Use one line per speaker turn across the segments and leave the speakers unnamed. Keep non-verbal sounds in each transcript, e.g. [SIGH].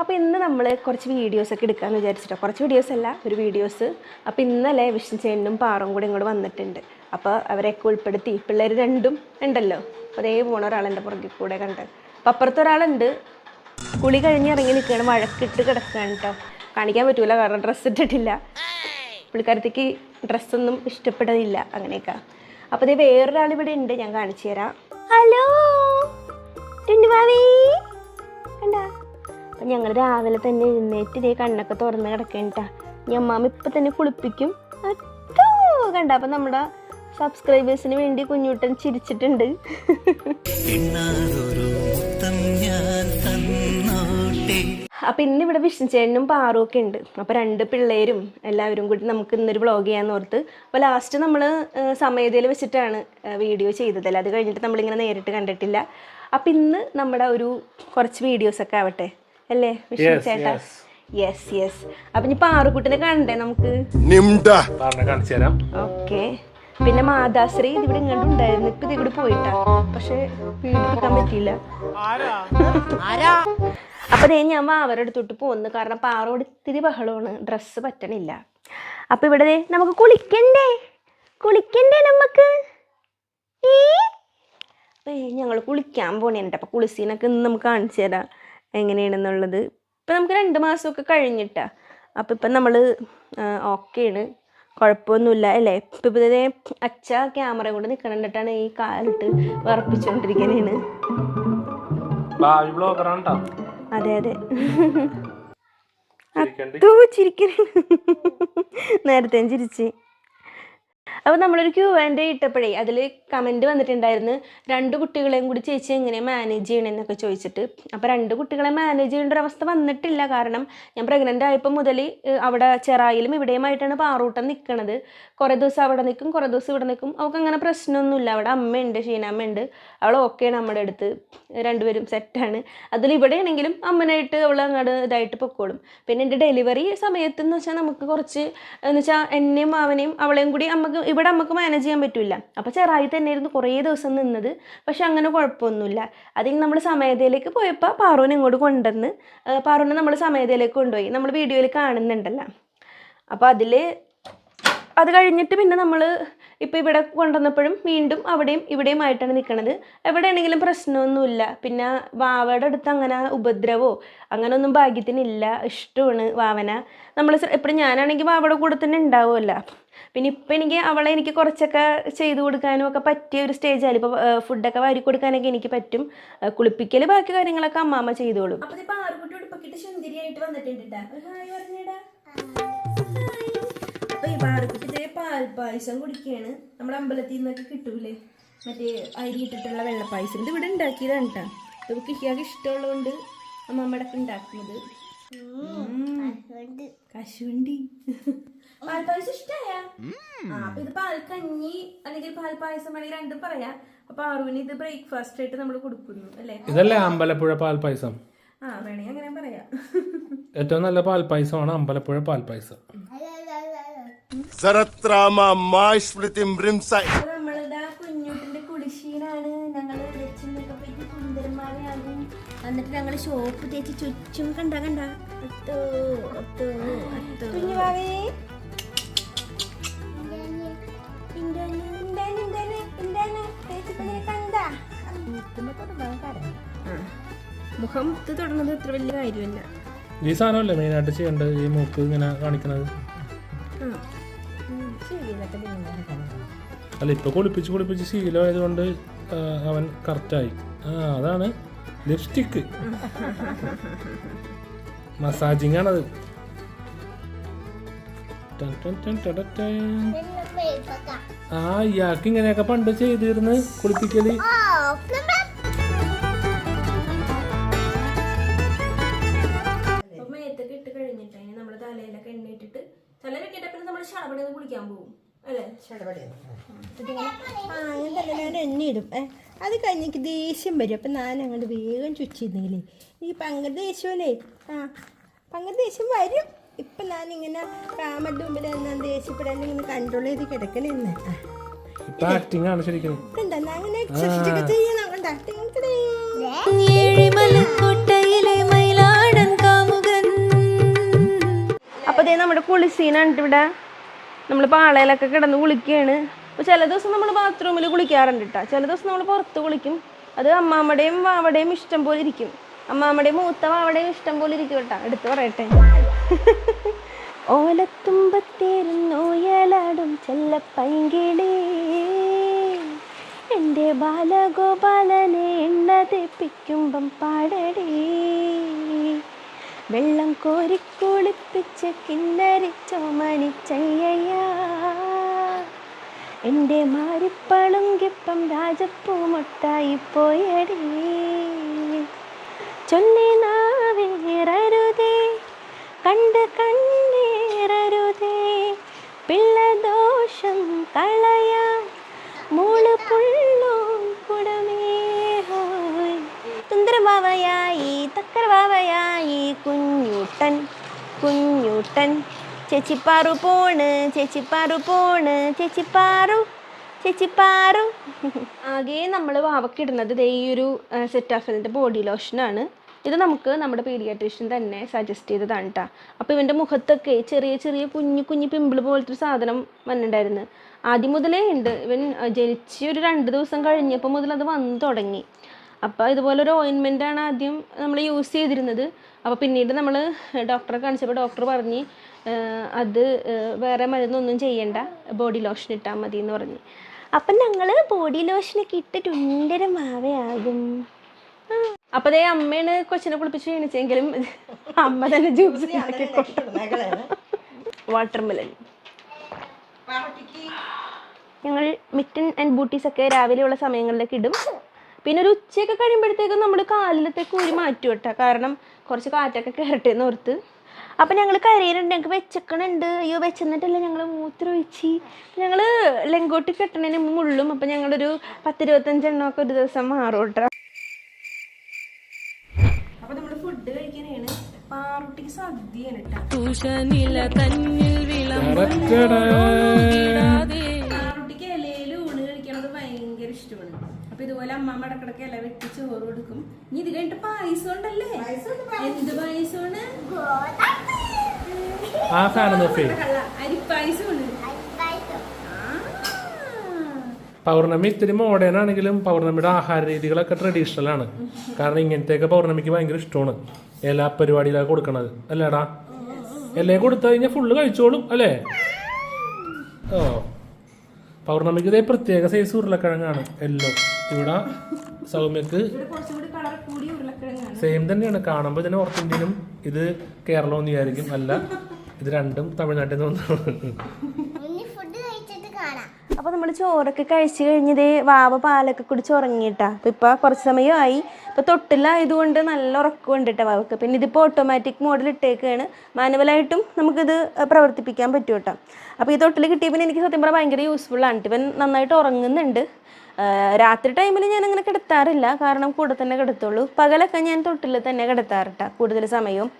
അപ്പോൾ ഇന്ന് നമ്മൾ കുറച്ച് വീഡിയോസ് ഒക്കെ എടുക്കാമെന്ന് വിചാരിച്ചിട്ടോ. കുറച്ച് വീഡിയോസ് അല്ല ഒരു വീഡിയോസ് അപ്പോൾ ഇന്നലെ വിഷ്ണു ചേട്ടനും പാറും കൂടെ ഇങ്ങോട്ട് വന്നിട്ടുണ്ട്. അപ്പോൾ അവരെയൊക്കെ ഉൾപ്പെടുത്തി. പിള്ളേർ രണ്ടും ഉണ്ടല്ലോ. അതേ പോണ ഒരാളെന്റെ പുറകിൽ കൂടെ കണ്ട്. അപ്പോൾ അപ്പുറത്ത് ഒരാളുണ്ട്. കുളി കഴിഞ്ഞ് ഇറങ്ങി നിൽക്കുകയാണ്. മഴക്കിട്ട് കിടക്കുകയാണ് കേട്ടോ കാണിക്കാൻ പറ്റൂല കാരണം ഡ്രസ്സ് ഇട്ടിട്ടില്ല. പുള്ളിക്കാരത്തേക്ക് ഡ്രസ്സൊന്നും ഇഷ്ടപ്പെടുന്നില്ല അങ്ങനെയൊക്കെ. അപ്പോൾ അതേ വേറൊരാൾ ഇവിടെ ഉണ്ട്. ഞാൻ കാണിച്ചു തരാം. ഹലോ ഞങ്ങൾ രാവിലെ തന്നെ എഴുന്നേറ്റ് ഇതേ കണ്ണൊക്കെ തുറന്ന് കിടക്കണ്ട ഞാൻ അമ്മാമ ഇപ്പം തന്നെ കുളിപ്പിക്കും. അറ്റോ കണ്ട അപ്പം നമ്മുടെ സബ്സ്ക്രൈബേഴ്സിന് വേണ്ടി കുഞ്ഞുട്ടൻ ചിരിച്ചിട്ടുണ്ട്. അപ്പം ഇന്ന് ഇവിടെ വിഷ്ണുചേട്ടനും പാറും ഒക്കെ ഉണ്ട്. അപ്പോൾ രണ്ട് പിള്ളേരും എല്ലാവരും കൂടി നമുക്ക് ഇന്നൊരു വ്ളോഗ് ചെയ്യാന്ന് ഓർത്ത്. അപ്പോൾ ലാസ്റ്റ് നമ്മൾ സമയതയിൽ വെച്ചിട്ടാണ് വീഡിയോ ചെയ്തത് ചെയ്തതല്ല? അത് കഴിഞ്ഞിട്ട് നമ്മളിങ്ങനെ നേരിട്ട് കണ്ടിട്ടില്ല. അപ്പം ഇന്ന് നമ്മുടെ ഒരു കുറച്ച് വീഡിയോസൊക്കെ ആവട്ടെ. അല്ലേ? വിഷ്ണു ചേട്ടാ? യെസ് യെസ് അപ്പൊ ഇനി പാറുക്കുട്ടിനെ കാണണ്ടേ നമുക്ക്?
കാണിച്ചു തരാം.
ഓക്കെ. പിന്നെ മാതാശ്രീ ഇതിവിടെ ഇങ്ങോട്ട് ഉണ്ടായിരുന്നു. ഇപ്പൊ ഇത് ഇവിടെ പോയിട്ടാ. പക്ഷെ പീഡിപ്പിക്കാൻ പറ്റിയില്ല. അപ്പൊ ദേ ഞാൻ അവരുടെ അടുത്തോട്ട് പോകുന്നു കാരണം പാറോട് ഇത്തിരി ബഹളമാണ്. ഡ്രസ്സ് പറ്റണില്ല. അപ്പൊ ഇവിടെ ദേ നമുക്ക് കുളിക്കണ്ടേ? കുളിക്കണ്ടേ നമുക്ക്? ഞങ്ങൾ കുളിക്കാൻ പോണേണ്ട. അപ്പൊ കുളിസീനൊക്കെ ഇന്ന് നമുക്ക് കാണിച്ചു തരാം. എങ്ങനെയാണെന്നുള്ളത് ഇപ്പം നമുക്ക് രണ്ട് മാസമൊക്കെ കഴിഞ്ഞിട്ടാ. അപ്പം ഇപ്പം നമ്മൾ ഓക്കെയാണ്. കുഴപ്പമൊന്നുമില്ല അല്ലേ? ഇപ്പം ഇതേ അച്ഛ ക്യാമറ കൊണ്ട് നിൽക്കണ്ടിട്ടാണ് ഈ കാലിട്ട്
വറപ്പിച്ചുകൊണ്ടിരിക്കുന്നതാണ്
അതെ അതെ.
ചിരിക്കണ്ട്.
തൂ ചിരിക്കണ. നേരത്തെ ചിരിച്ച്. അപ്പോൾ നമ്മളൊരു ക്യൂ ആൻഡ് ഇട്ടപ്പോഴേ അതിൽ കമന്റ് വന്നിട്ടുണ്ടായിരുന്നു രണ്ട് കുട്ടികളെയും കൂടി ചേച്ചി എങ്ങനെ മാനേജ് ചെയ്യണമെന്നൊക്കെ ചോദിച്ചിട്ട്. അപ്പോൾ രണ്ട് കുട്ടികളെ മാനേജ് ചെയ്യേണ്ട ഒരു അവസ്ഥ വന്നിട്ടില്ല. കാരണം ഞാൻ പ്രഗ്നന്റ് ആയപ്പോൾ മുതൽ അവിടെ ചെറായിലും ഇവിടെയുമായിട്ടാണ് പാറൂട്ടം നിൽക്കണത് കുറേ ദിവസം അവിടെ നിൽക്കും കുറേ ദിവസം ഇവിടെ നിൽക്കും അവൾക്ക് അങ്ങനെ പ്രശ്നമൊന്നുമില്ല. അവിടെ അമ്മയുണ്ട് ഷീനാമ്മയുണ്ട് അവൾ ഓക്കെയാണ് നമ്മുടെ അടുത്ത്. രണ്ടുപേരും സെറ്റാണ് അതിൽ ഇവിടെ ആണെങ്കിലും അമ്മനായിട്ട് അവൾ അങ്ങോട്ട് ഇതായിട്ട് പൊക്കോളും. പിന്നെ എന്റെ ഡെലിവറി സമയത്ത് എന്ന് വെച്ചാൽ നമുക്ക് കുറച്ച് എന്ന് വെച്ചാൽ എന്നെയും അവനെയും അവളെയും കൂടി നമുക്ക് ഇവിടെ നമുക്ക് മാനേജ് ചെയ്യാൻ പറ്റില്ല അപ്പോൾ ചെറായി തന്നെയായിരുന്നു കുറേ ദിവസം നിന്നത്. പക്ഷെ അങ്ങനെ കുഴപ്പമൊന്നുമില്ല. അതിന് നമ്മൾ സമയതയിലേക്ക് പോയപ്പോൾ പാറുവിനെ ഇങ്ങോട്ട് കൊണ്ടുവന്ന് പാറുവിനെ നമ്മൾ സമയതയിലേക്ക് കൊണ്ടുപോയി. നമ്മൾ വീഡിയോയിൽ കാണുന്നുണ്ടല്ലോ. അപ്പോൾ അതിൽ അത് കഴിഞ്ഞിട്ട് പിന്നെ നമ്മൾ ഇപ്പോൾ ഇവിടെ കൊണ്ടുവന്നപ്പോഴും വീണ്ടും അവിടെയും ഇവിടെയും ആയിട്ടാണ് നിൽക്കണത് എവിടെയാണെങ്കിലും പ്രശ്നമൊന്നുമില്ല. പിന്നെ വാവയുടെ അടുത്ത് അങ്ങനെ ഉപദ്രവോ അങ്ങനെയൊന്നും ഭാഗ്യത്തിനില്ല. ഇഷ്ടമാണ് വാവന. നമ്മൾ എപ്പോഴും ഞാനാണെങ്കിൽ വാവയുടെ കൂടെ തന്നെ ഉണ്ടാവുമല്ല. പിന്നെ ഇപ്പം എനിക്ക് അവളെ എനിക്ക് കുറച്ചൊക്കെ ചെയ്തു കൊടുക്കാനും ഒക്കെ പറ്റിയ ഒരു സ്റ്റേജാണ് ഇപ്പോൾ ഫുഡൊക്കെ വാരി കൊടുക്കാനൊക്കെ എനിക്ക് പറ്റും. കുളിപ്പിക്കൽ ബാക്കി കാര്യങ്ങളൊക്കെ അമ്മാമ്മ ചെയ്തോളും. അപ്പോൾ ഇപ്പോൾ ഇപ്പം കിട്ടി സുന്ദരിയായിട്ട് വന്നിട്ടുണ്ട് ഹായ് പറഞ്ഞിടാ. അപ്പൊ ഈ പാറക്കുട്ടി ഇതേ പാൽപ്പായസം കുടിക്കുകയാണ് നമ്മുടെ അമ്പലത്തിൽ നിന്നൊക്കെ കിട്ടൂലേ? മറ്റേ അരി ഇട്ടിട്ടുള്ള വെള്ളപ്പായസം. ഇത് ഇവിടെ ഉണ്ടാക്കിയതാണ് കേട്ടോ ഇത് കിഷിയാക്ക് ഇഷ്ടമുള്ളതുകൊണ്ട് അമ്മമ്മയുടെ ഒക്കെ ഉണ്ടാക്കുന്നത്. കശുവണ്ടി. പാൽപ്പായസം ഇഷ്ടമായ അപ്പൊ ഇത് പാൽക്കഞ്ഞി അല്ലെങ്കിൽ പാൽപ്പായസം വേണമെങ്കിൽ രണ്ടും പറയാം. അപ്പൊ അറിവിന് ഇത് ബ്രേക്ക്ഫാസ്റ്റ് ആയിട്ട് നമ്മൾ കൊടുക്കുന്നു അല്ലേ?
ഇതല്ലേ അമ്പലപ്പുഴ പാൽപ്പായസം
ആ വേണമെങ്കിൽ അങ്ങനെ പറയാം.
ഏറ്റവും നല്ല പാൽപ്പായസമാണ് അമ്പലപ്പുഴ പാൽപ്പായസം
സരത്രാമ മാസ്മൃതിം ബ്രിംസൈ.
അപ്പൊ നമ്മളിതാ കുഞ്ഞുട്ടിന്റെ കുടിശീനാണ് ഞങ്ങൾ വെച്ചിട്ടൊക്കെ പോയിട്ട് സുന്ദരന്മാരെയാകും എന്നിട്ട് ഞങ്ങൾ ഷോപ്പ് തേച്ച് ചുറ്റും കണ്ട കണ്ട. കുഞ്ഞുവാവേ മുഖം തുടങ്ങുന്നത് ഇത്ര വലിയ കാര്യമല്ല
ഈ സാധനമല്ലേ മെയിനായിട്ട് ചെയ്യേണ്ടത്? ഈ മൂക്ക് ഇങ്ങനെ കാണിക്കണത്? അല്ല ഇപ്പൊ കുളിപ്പിച്ച് കുളിപ്പിച്ച് ശീലമായതുകൊണ്ട് കൊണ്ട് അവൻ കറക്റ്റായി. ആ അതാണ് ലിപ്സ്റ്റിക്ക് മസാജിങ് ആണത്. ആ ഇയാൾക്ക് ഇങ്ങനെയൊക്കെ പണ്ട് ചെയ്തിരുന്ന്
കുളിപ്പിക്കൽ. ഇട്ട പിന്നെ നമ്മൾ ഷടപടി കുളിക്കാൻ പോകും അല്ലേ?
ഞാൻ എണ്ണ ഇടും. ഏ അത് കഴിഞ്ഞ് എനിക്ക് ദേഷ്യം വരും. അപ്പം ഞാൻ അങ്ങോട്ട് വേഗം ചുച്ചിരുന്നെങ്കിലേ എനിക്ക് പങ്ക് ദേഷ്യമല്ലേ? ആ പങ്ക് ദേഷ്യം വരും. ഇപ്പം ഞാനിങ്ങനെ കാമന്റെ മുമ്പിൽ ഞാൻ ദേഷ്യപ്പെടാൻ ഇങ്ങനെ കൺട്രോൾ ചെയ്ത് കണ്ടാ ഞാൻ അങ്ങനെ എക്സസൈസ് ഒക്കെ ചെയ്യണം. കണ്ടാ?
പൊളിസീനാണ് ഇവിടെ. നമ്മൾ പാളയിലൊക്കെ കിടന്ന് കുളിക്കുകയാണ് അപ്പോൾ ചില ദിവസം നമ്മൾ ബാത്റൂമിൽ കുളിക്കാറുണ്ട് കേട്ടോ ചില ദിവസം നമ്മൾ പുറത്ത് കുളിക്കും. അത് അമ്മാമ്മയുടെയും വാവടേയും ഇഷ്ടം പോലെ ഇരിക്കും. അമ്മാമ്മയുടെയും മൂത്ത വാവടേയും ഇഷ്ടം പോലെ ഇരിക്കും കേട്ടോ. എടുത്ത് പറയട്ടെ. [LAUGHS] ഓലത്തുമ്പത്തേരുന്നോയലാടും ചെല്ലപ്പൈങ്കിളേ. എന്റെ ബാലഗോപാലനെ എണ്ണ തെപ്പിക്കുമ്പം പാടടേ. വെള്ളം കോരി കുളിപ്പിച്ച് കിന്നരി ചോമനിച്ചയ്യ എന്റെ മാരിപ്പളുങ്കിപ്പം രാജപ്പൂമൊട്ടായി പോയടി. ചൊല്ലി നാവേറരുതേ കണ്ട് കണ്ണേറരുതേ പിള്ളദോഷം കളയാൻ മൂൾ പുള്ളോം തക്കരഭാവയായി കുഞ്ഞൂട്ടൻ കുഞ്ഞൂട്ടൻ. ചേച്ചിപ്പാറു പോണ് ചേച്ചിപ്പാറു പോണ് ചേച്ചിപ്പാറു ചേച്ചിപ്പാറു. ആകെ നമ്മൾ വാവക്കിടുന്നത് ദേ ഈ ഒരു സെറ്റാഫലിന്റെ ബോഡി ലോഷനാണ് ഇത് നമുക്ക് നമ്മുടെ പീഡിയാട്രീഷ്യൻ തന്നെ സജസ്റ്റ് ചെയ്തതാണ് കേട്ടോ അപ്പോൾ ഇവന്റെ മുഖത്തൊക്കെ ചെറിയ ചെറിയ കുഞ്ഞു കുഞ്ഞു പിമ്പിൾ പോലത്തെ ഒരു സാധനം വന്നിട്ടുണ്ടായിരുന്നു. ആദ്യം മുതലേ ഉണ്ട്. ഇവൻ ജനിച്ച് ഒരു രണ്ട് ദിവസം കഴിഞ്ഞപ്പോൾ മുതൽ അത് വന്നു തുടങ്ങി. അപ്പോൾ ഇതുപോലെ ഒരു ointment ആണ് ആദ്യം നമ്മൾ യൂസ് ചെയ്തിരുന്നത്. അപ്പോൾ പിന്നീട് നമ്മൾ ഡോക്ടറെ കാണിച്ചപ്പോൾ ഡോക്ടർ പറഞ്ഞ് അത് വേറെ മരുന്നൊന്നും ചെയ്യണ്ട ബോഡി ലോഷൻ ഇട്ടാൽ മതി എന്ന് പറഞ്ഞു. അപ്പം ഞങ്ങൾ ബോഡി ലോഷനൊക്കെ ഇട്ട് ടുണ്ടര മാവയാകും. അപ്പം അതേ അമ്മയാണ് കൊച്ചിനെ കുളിപ്പിച്ച് ക്ഷീണിച്ചെങ്കിലും അമ്മ തന്നെ ജ്യൂസ് ഉണ്ടാക്കി വാട്ടർ മെലൺ ഞങ്ങൾ മിറ്റൻ ആൻഡ് ബൂട്ടീസ് ഒക്കെ രാവിലെയുള്ള സമയങ്ങളിലേക്ക് ഇടും. പിന്നെ ഒരു ഉച്ചയൊക്കെ കഴിയുമ്പോഴത്തേക്കും നമ്മൾ കാലിലത്തെ കൂരി മാറ്റും കേട്ടോ. കാരണം കുറച്ച് കാറ്റൊക്കെ കയറട്ടെ എന്ന് ഓർത്ത് അപ്പം ഞങ്ങൾ കരയിലുണ്ട് ഞങ്ങൾക്ക് വെച്ചക്കണുണ്ട്. അയ്യോ വെച്ചെന്നിട്ടല്ല ഞങ്ങൾ മൂത്രമൊഴിച്ച്. ഞങ്ങൾ ലെങ്കോട്ടി കെട്ടണതിന് മുള്ളും. അപ്പം ഞങ്ങളൊരു പത്തിരുപത്തഞ്ചെണ്ണമൊക്കെ ഒരു ദിവസം മാറും കേട്ടോ. അപ്പോൾ നമ്മൾ ഫുഡ് കഴിക്കാനാണ് പാറുട്ടിക്ക് സദ്യയാണ് കേട്ടോ. അമ്മമ്മ ഇടക്കിടക്ക് ഇല വെട്ടി ചോറ് കൊടുക്കും. ഇനി ഇത് കഴിഞ്ഞിട്ട് പായസം. ഉണ്ടല്ലേ എന്ത് പായസമാണ് അരിപ്പായസമാണ്.
പൗർണമി ഇത്തിരി മോഡേൺ ആണെങ്കിലും പൗർണമിയുടെ ആഹാര രീതികളൊക്കെ ട്രഡീഷണൽ ആണ്. കാരണം ഇങ്ങനത്തെയൊക്കെ പൗർണമിക്ക് ഭയങ്കര ഇഷ്ടമാണ്. എല്ലാ പരിപാടിയിലൊക്കെ കൊടുക്കണത്. അല്ലേടാ? എല്ലാം കൊടുത്തു കഴിഞ്ഞാൽ ഫുള്ള് കഴിച്ചോളും അല്ലേ? ഓ. പൗർണമിക്ക് ഇതേ പ്രത്യേക സൈസ് ഉരുളക്കിഴങ്ങാണ് എല്ലോ ഇവിടെ സൗമ്യക്ക് സെയിം തന്നെയാണ്. കാണുമ്പോൾ തന്നെ നോർത്ത് ഇന്ത്യനും ഇത് കേരളം എന്ന് വിചാരിക്കും. അല്ല ഇത് രണ്ടും തമിഴ്നാട്ടിൽ നിന്ന് വന്നതാണ്
അപ്പോൾ നമ്മൾ ചോറൊക്കെ കഴിച്ച് കഴിഞ്ഞത് വാവ പാലൊക്കെ കുടിച്ച് ഉറങ്ങിയിട്ടാ അപ്പോൾ ഇപ്പോൾ കുറച്ച് സമയമായി ഇപ്പോൾ തൊട്ടിലായതുകൊണ്ട് നല്ല ഉറക്കമുണ്ട് കേട്ടോ വാവക്ക്. പിന്നെ ഇതിപ്പോൾ ഓട്ടോമാറ്റിക് മോഡിൽ ഇട്ടേക്കാണ്. മാനുവലായിട്ടും നമുക്കിത് പ്രവർത്തിപ്പിക്കാൻ പറ്റും കേട്ടോ അപ്പോൾ ഈ തൊട്ടിൽ കിട്ടിയ പിന്നെ എനിക്ക് സത്യം പറഞ്ഞാൽ ഭയങ്കര യൂസ്ഫുൾ ആണ് ഇവൻ നന്നായിട്ട് ഉറങ്ങുന്നുണ്ട്. രാത്രി ടൈമിൽ ഞാൻ അങ്ങനെ കിടത്താറില്ല. കാരണം കൂടെ തന്നെ കിടത്തുള്ളൂ. പകലൊക്കെ ഞാൻ തൊട്ടിൽ തന്നെ കിടത്താറിട്ട കൂടുതൽ സമയവും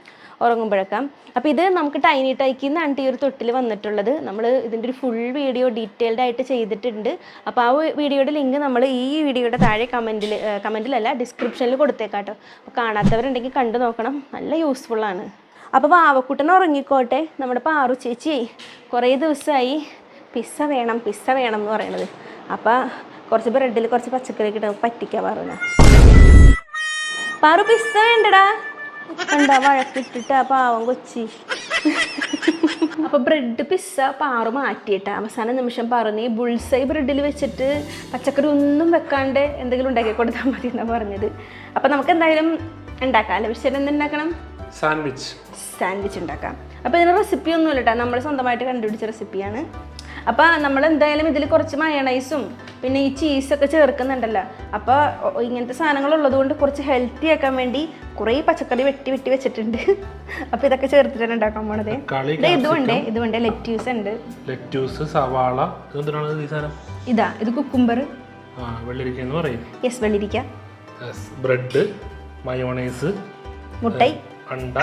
ഉറങ്ങുമ്പോഴൊക്കെ. അപ്പോൾ ഇത് നമുക്ക് ടൈനി ടൈക്കിൽ നിന്നാണ് ഈ ഒരു തൊട്ടിൽ വന്നിട്ടുള്ളത്. നമ്മൾ ഇതിന്റെ ഒരു ഫുൾ വീഡിയോ ഡീറ്റെയിൽഡ് ആയിട്ട് ചെയ്തിട്ടുണ്ട്. അപ്പോൾ ആ വീഡിയോയുടെ ലിങ്ക് നമ്മൾ ഈ വീഡിയോയുടെ താഴെ കമന്റിൽ കമന്റിലല്ല ഡിസ്ക്രിപ്ഷനിൽ കൊടുത്തേക്കാട്ടോ. അപ്പോൾ കാണാത്തവരുണ്ടെങ്കിൽ കണ്ടു നോക്കണം. നല്ല യൂസ്ഫുള്ളാണ് അപ്പോൾ വാവക്കുട്ടൻ ഉറങ്ങിക്കോട്ടെ. നമ്മുടെ പാറു ചേച്ചി കുറേ ദിവസമായി പിസ്സ വേണം പിസ്സ വേണം എന്ന് പറയണത്. അപ്പോൾ കുറച്ച് ബ്രെഡിൽ കുറച്ച് പച്ചക്കറി കിട്ടും പറ്റിക്കാൻ പറഞ്ഞു പാറു പിസ്സ വേണ്ടടാ. എന്താ വഴക്കിട്ടിട്ട് ആ പാവം കൊച്ചി. അപ്പൊ ബ്രെഡ് പിസ്സ പാറു മാറ്റിയിട്ട്. അവസാന നിമിഷം പറഞ്ഞ് ബുൾസൈ ബ്രെഡിൽ വെച്ചിട്ട് പച്ചക്കറി ഒന്നും വെക്കാണ്ട് എന്തെങ്കിലും ഉണ്ടാക്കി കൊടുത്താൽ മതി എന്നാ പറഞ്ഞത്. അപ്പൊ നമുക്ക് എന്തായാലും ഉണ്ടാക്കാം അല്ലെ? പക്ഷേ എന്തുണ്ടാക്കണം
സാൻഡ്വിച്ച്
സാൻഡ്വിച്ച് ഉണ്ടാക്കാം. അപ്പോൾ ഇതിന് റെസിപ്പി ഒന്നുമില്ല കേട്ടോ നമ്മൾ സ്വന്തമായിട്ട് കണ്ടുപിടിച്ച റെസിപ്പിയാണ് അപ്പോൾ നമ്മൾ എന്തായാലും ഇതിൽ കുറച്ച് മയണൈസും പിന്നെ ഈ ചീസൊക്കെ ചേർക്കുന്നുണ്ടല്ലോ. അപ്പോൾ ഇങ്ങനത്തെ സാധനങ്ങൾ ഉള്ളതുകൊണ്ട് കുറച്ച് ഹെൽത്തി ആക്കാൻ വേണ്ടി കുറേ പച്ചക്കറി വെട്ടി വെട്ടി വെച്ചിട്ടുണ്ട്. [LAUGHS] അപ്പോൾ ഇതൊക്കെ ചേർത്തിട്ടാണ് ഉണ്ടാക്കാൻ പോണത്. ഇതുണ്ട് ഇതുണ്ട് ലെറ്റ്യൂസ് ഉണ്ട്.
ലെറ്റ്യൂസ് സവാള
ഇതാ ഇത് കുക്കുംബർ
വെള്ളരിക്ക എന്ന് പറയും.
യെസ് വെള്ളിരിക്ക.
ബ്രെഡ് മയോണൈസ്
മുട്ടൈ.
അണ്ട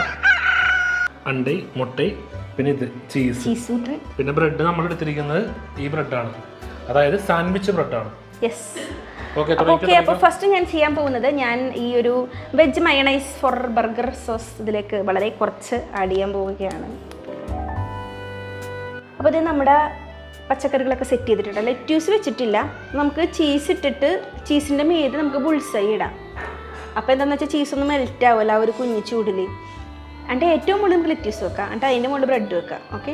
അണ്ടൈ മുട്ടൈ. പിന്നെ ഇത് ചീസ് പിന്നെ ബ്രെഡ് നമ്മൾ എടുത്തിരിക്കുന്നത് ഈ ബ്രെഡാണ് അതായത് സാൻഡ്വിച്ച് ബ്രെഡാണ്
യെസ്
ഓക്കെ
അപ്പൊ ഓക്കെ അപ്പോൾ ഫസ്റ്റ് ഞാൻ ചെയ്യാൻ പോകുന്നത് ഞാൻ ഈ ഒരു veg mayonnaise for burger sauce ഇതിലേക്ക് വളരെ കുറച്ച് ആഡ് ചെയ്യാൻ പോവുകയാണ്. അപ്പോൾ ഇത് നമ്മുടെ പച്ചക്കറികളൊക്കെ സെറ്റ് ചെയ്തിട്ടുണ്ട്. ലെറ്റ്യൂസ് വെച്ചിട്ടില്ല. നമുക്ക് ചീസ് ഇട്ടിട്ട് ചീസിന്റെ മീത് നമുക്ക് ബുൾസൈ ഇടാം. അപ്പോൾ എന്താണെന്ന് വെച്ചാൽ ഒന്ന് മെൽറ്റ് ആവുമല്ലോ ആ ഒരു കുഞ്ഞു ചൂടിൽ എന്നിട്ട് ഏറ്റവും മുകളിൽ നമുക്ക് ലെറ്റ്യൂസ് വെക്കാം എന്നിട്ട് അതിന്റെ മുകളിൽ ബ്രെഡ് വെക്കാം. ഓക്കെ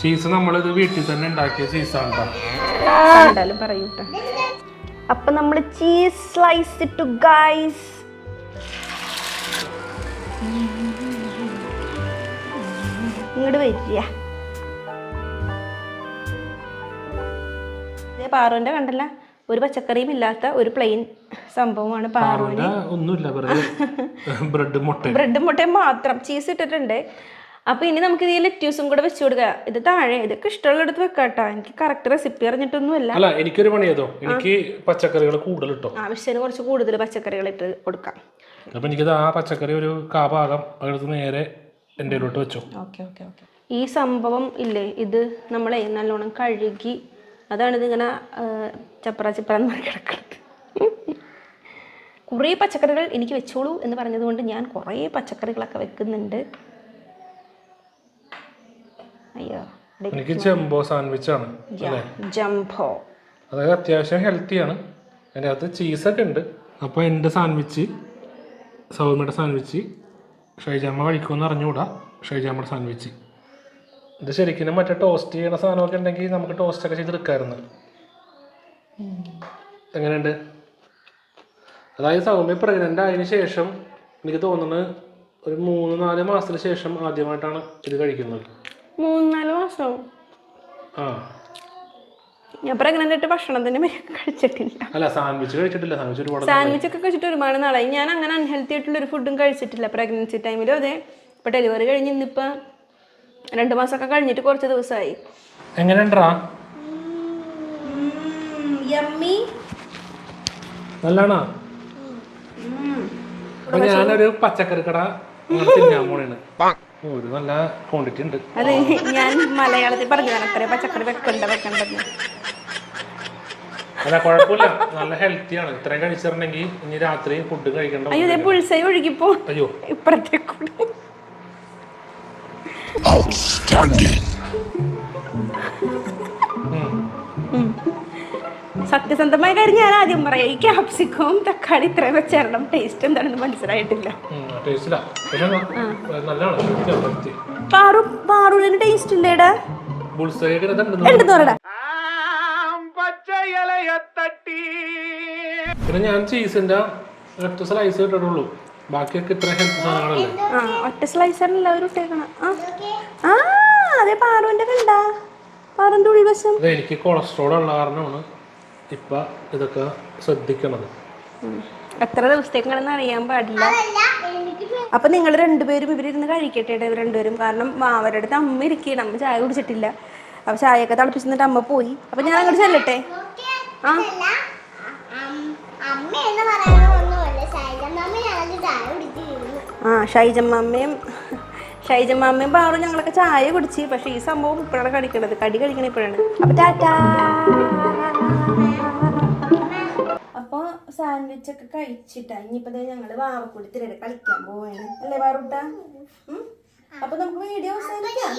ചീസ് നമ്മളിത് വീട്ടിൽ തന്നെ ഉണ്ടാക്കിയ ചീസാണ്
കണ്ടാലും പറയൂ അപ്പം നമ്മൾ ചീസ് സ്ലൈസ് ഇട്ടു ഗൈസ് ഇങ്ങോട്ട് വരിക. പാറുവിന്റെ കണ്ടല്ല ഒരു പച്ചക്കറിയും ഇല്ലാത്ത ഒരു പ്ലെയിൻ സംഭവമാണ്
ഒന്നുമില്ല [LAUGHS] ബ്രെഡ് മുട്ട.
ബ്രെഡും മാത്രം ചീസ് ഇട്ടിട്ടുണ്ട്. അപ്പോൾ ഇനി നമുക്ക് ഇതിൽ ലെറ്റ്യൂസും കൂടെ വെച്ച് കൊടുക്കുക ഇത് താഴെ ഇതൊക്കെ ഇഷ്ടമുള്ള എടുത്ത് വെക്കാട്ടോ കേട്ടോ എനിക്ക് കറക്റ്റ് റെസിപ്പി അറിഞ്ഞിട്ടൊന്നുമല്ല.
അല്ല എനിക്കൊരു പണി ചെയ്തോ എനിക്ക് പച്ചക്കറികൾ കൂടുതൽ ഇട്ടോ?
ആവശ്യത്തിന് കുറച്ച് കൂടുതൽ പച്ചക്കറികൾ ഇട്ട് കൊടുക്കാം.
അപ്പൊ എനിക്കത് ആ പച്ചക്കറി ഒരു കാഭാഗം ഭാഗം അതെടുത്ത് നേരെ എന്റെ ഇതിലോട്ട് വെച്ചു.
Okay okay okay. ഈ സംഭവം ഇല്ലേ ഇത് നമ്മളെ നല്ലോണം കഴുകി അതാണ് ഇതിങ്ങനെ ചപ്പറ ചപ്ര ചപ്ര എന്ന് കിടക്കുന്നത്. കുറേ പച്ചക്കറികൾ എനിക്ക് വെച്ചോളൂ എന്ന് പറഞ്ഞതുകൊണ്ട് ഞാൻ കുറേ പച്ചക്കറികളൊക്കെ വെക്കുന്നുണ്ട്. അയ്യോ
എനിക്ക് ജംബോ സാൻഡ്വിച്ച് ആണ്
ജംബോ.
അതായത് അത്യാവശ്യം ഹെൽത്തിയാണ് അതിന്റെ അകത്ത് ചീസൊക്കെ ഉണ്ട്. അപ്പോൾ എന്റെ സാൻഡ്വിച്ച് സൗമ്യയുടെ സാൻഡ്വിച്ച് ഷൈജാമ്മ കഴിക്കുമെന്ന് അറിഞ്ഞുകൂടാ. ഷൈജാമ്മയുടെ സാൻഡ്വിച്ച് ഇത് ശരിക്കും മറ്റേ ടോസ്റ്റ് ചെയ്യണ സാധനമൊക്കെ ഉണ്ടെങ്കിൽ നമുക്ക് ടോസ്റ്റ് ഒക്കെ ചെയ്തെടുക്കാമായിരുന്നു എങ്ങനെയുണ്ട്? അതായത് സൗമ്യ പ്രഗ്നന്റ് ആയതിനു ശേഷം എനിക്ക് തോന്നുന്നത് ഒരു മൂന്ന് നാല് മാസത്തിന് ശേഷം ആദ്യമായിട്ടാണ് ഇത് കഴിക്കുന്നത്
മൂന്ന് നാല് മാസവും
ആ
ഞാൻ പ്രഗ്നന്റ് ആയിട്ട് ഭക്ഷണം തന്നെ കഴിച്ചിട്ടില്ല
അല്ല സാൻഡ്വിച്ച് കഴിച്ചിട്ടില്ല സാൻഡ്വിച്ച് ഒരുപാട്
സാൻഡ്വിച്ച് ഒക്കെ കഴിച്ചിട്ട് ഒരുപാട് നാളായി ഞാൻ അങ്ങനെ അൺഹെൽത്തി ആയിട്ടുള്ള ഒരു ഫുഡും കഴിച്ചിട്ടില്ല പ്രഗ്നൻസി ടൈമിലും അതെ ഇപ്പൊ ഡെലിവറി കഴിഞ്ഞ് ഇന്നിപ്പോ രണ്ട് മാസമൊക്കെ കഴിഞ്ഞിട്ട് കുറച്ച് ദിവസമായി
എങ്ങനെയുണ്ടാ
യമ്മി
നല്ലതാണോ അപ്പൊ ഞാനൊരു പച്ചക്കറി കട ഞാൻ പോണേണ്. ഒരു നല്ല ക്വാണ്ടിറ്റി ഉണ്ട്.
അത് ഞാൻ മലയാളത്തിൽ പറഞ്ഞതാണ് അത്രയും പച്ചക്കറി വെക്കണ്ട വെക്കണ്ടെന്ന്.
അല്ല കുഴപ്പമില്ല. നല്ല ഹെൽത്തി ആണ്. ഇത്രയും കഴിച്ചിട്ടുണ്ടെങ്കിൽ ഇനി രാത്രി ഫുഡ് കഴിക്കണ്ട
അയ്യോ ഇതേ പുൾസൈ ഒഴുകിപ്പോ.
അയ്യോ.
ഇപ്പുറത്തേക്കൂടെ. കൂടെ സത്യസന്ധമായ കാര്യം ഞാൻ ആദ്യം പറയാം. ഈ ക്യാപ്സിക്കവും തക്കാളി ഇത്രയും വെച്ചേരണം ടേസ്റ്റ് എന്താണെന്ന് മനസ്സിലായിട്ടില്ല. പാറു പാറുവിന് ടേസ്റ്റ് ഇല്ലേടാ?
പിന്നെ ഞാൻ ചീസിന്റെ ഒറ്റ സ്ലൈസ് ഇട്ടിട്ടുള്ളൂ. ബാക്കിയൊക്കെ ഇത്ര ഹെൽത്തി സാധനങ്ങളല്ലേ?
ആ ഇട്ടേക്കണം അതെ പാറുവിന്റെ കണ്ടാ. പാറുവിന്റെ ഉൾവശം
അത് എനിക്ക് കൊളസ്ട്രോൾ ഉള്ള കാരണമാണ്. ഇപ്പൊ ഇതൊക്കെ ശ്രദ്ധിക്കണത്.
എത്ര ദിവസത്തേക്കാണെന്ന് അറിയാൻ പാടില്ല. അപ്പൊ നിങ്ങൾ രണ്ടുപേരും ഇവരിരുന്ന് കഴിക്കട്ടെ ട്ടോ ഇവർ രണ്ടുപേരും. കാരണം അവരുടെ അടുത്ത് അമ്മ ഇരിക്കണം അമ്മ ചായ കുടിച്ചിട്ടില്ല. അപ്പൊ ചായയൊക്കെ തിളപ്പിച്ചിട്ട് അമ്മ പോയി. അപ്പൊ ഞാൻ അങ്ങോട്ട് ചെല്ലട്ടെ? ആ?
ചായ
ആ ഷൈജമ്മാമ്മയും ഷൈജമ്മാമ്മയും പാറും ഞങ്ങളൊക്കെ ചായ കുടിച്ച്. പക്ഷെ ഈ സംഭവം ഇപ്പോഴാണ് കടിക്കണത്. കടി കഴിക്കണ ഇപ്പോഴാണ്. അപ്പൊ ടാറ്റാ. അപ്പോൾ സാൻഡ്വിച്ച് ഒക്കെ കഴിച്ചിട്ടാ. ഇനിയിപ്പോ ദേ ഞങ്ങൾ വാവക്കൂടി തിരടെ കളിക്കാൻ പോവാണ്. അല്ലേ പാറൂട്ട? അപ്പൊ നമുക്ക് വീഡിയോ അവസാനിക്കാം.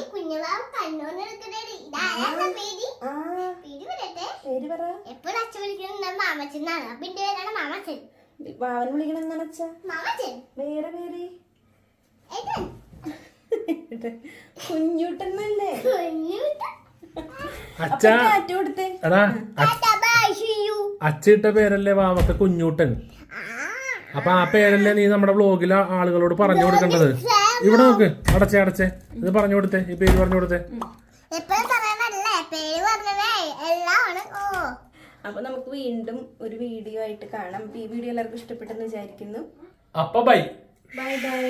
പേര്
പറ.
എപ്പോഴും അച്ഛൻ വിളിക്കുന്നത് മാമച്ചനാണ് അപ്പൊ എന്റെ പേരാണ് മാമച്ചൻ.
വാവൻ വിളിക്കണം എന്നാണ് വേറെ പേര്.
ഏട്ടൻ
കുഞ്ഞൂട്ടന്നല്ലേ
കുഞ്ഞുട്ട
അച്ഛ.
കാറ്റ് കൊടുത്തേ.
എടാ
ബൈ സീ യു
അച്ചിട്ട പേരല്ലേ വാവക്ക കുഞ്ഞൂട്ടൻ? അപ്പൊ ആ പേരല്ലേ നീ നമ്മുടെ ബ്ലോഗില ആളുകളോട് പറഞ്ഞു കൊടുക്കേണ്ടത്? ഇവിടെ നോക്ക്. അടച്ചേ അടച്ചേ. ഇത് പറഞ്ഞു കൊടുത്തേ ഈ പേര് പറഞ്ഞു കൊടുത്തേ.
അപ്പൊ നമുക്ക് വീണ്ടും ഒരു വീഡിയോ ആയിട്ട് കാണാം. ഈ വീഡിയോ എല്ലാവർക്കും ഇഷ്ടപ്പെട്ടെന്ന് വിചാരിക്കുന്നു.
അപ്പൊ ബൈ.
Bye bye.